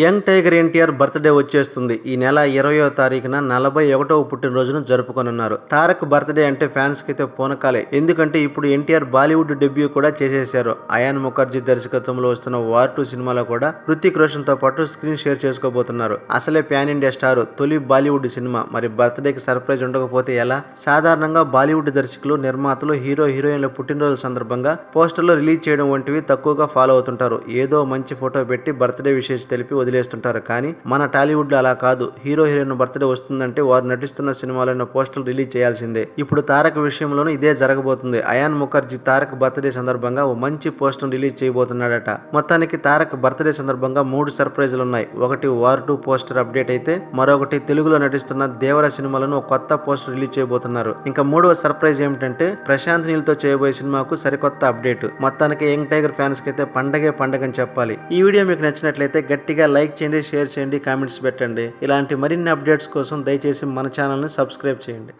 Young tiger NTR birthday వచ్చేస్తుంది. ఈ నెల ఇరవయో తారీఖున నలభై ఒకటవ పుట్టినరోజును జరుపుకోనున్నారు. తారక్ బర్త్డే అంటే ఫ్యాన్స్కి అయితే పూనకాలే. ఎందుకంటే ఇప్పుడు ఎన్టీఆర్ బాలీవుడ్ డెబ్యూ కూడా చేసేశారు. అయాన్ ముఖర్జీ దర్శకత్వంలో వస్తున్న వార్ టూ సినిమాలో కూడా హృతిక్ రోషన్తో పాటు స్క్రీన్ షేర్ చేసుకోబోతున్నారు. అసలే ప్యాన్ ఇండియా స్టార్ తొలి బాలీవుడ్ సినిమా. మరి బర్త్డేకి సర్ప్రైజ్ ఉండకపోతే ఎలా? సాధారణంగా బాలీవుడ్ దర్శకులు నిర్మాతలు హీరో హీరోయిన్ల పుట్టినరోజు సందర్భంగా పోస్టర్లు రిలీజ్ చేయడం వంటివి తక్కువగా ఫాలో అవుతుంటారు. ఏదో మంచి ఫోటో పెట్టి బర్త్డే విషయం తెలిపి వదిలేస్తుంటారు. కానీ మన టాలీవుడ్లో అలా కాదు. హీరో హీరోయిన్ బర్త్డే వస్తుందంటే వారు నటిస్తున్న సినిమాలను పోస్టర్లు రిలీజ్ చేయాల్సిందే. ఇప్పుడు తారక్ విషయంలోనూ ఇదే జరగబోతుంది. అయాన్ ముఖర్జీ తారక్ బర్త్డే సందర్భంగా ఓ మంచి పోస్టర్ రిలీజ్ చేయబోతున్నాడట. మొత్తానికి తారక్ బర్త్డే సందర్భంగా మూడు సర్ప్రైజులు ఉన్నాయి. ఒకటి వార్ టూ పోస్టర్ అప్డేట్ అయితే మరొకటి తెలుగులో నటిస్తున్న దేవర సినిమాలను ఒక కొత్త పోస్టర్ రిలీజ్ చేయబోతున్నారు. ఇంకా మూడవ సర్ప్రైజ్ ఏమిటంటే ప్రశాంత్ నీల్తో చేయబోయే సినిమాకు సరికొత్త అప్డేట్. మొత్తానికి యంగ్ టైగర్ ఫ్యాన్స్కి అయితే పండగే పండగని చెప్పాలి. ఈ వీడియో మీకు నచ్చినట్లయితే గట్టిగా లైక్ చేయండి షేర్ చేయండి కామెంట్స్ పెట్టండి. ఇలాంటి మరిన్ని అప్డేట్స్ కోసం దయచేసి మన ఛానల్ని సబ్స్క్రైబ్ చేయండి.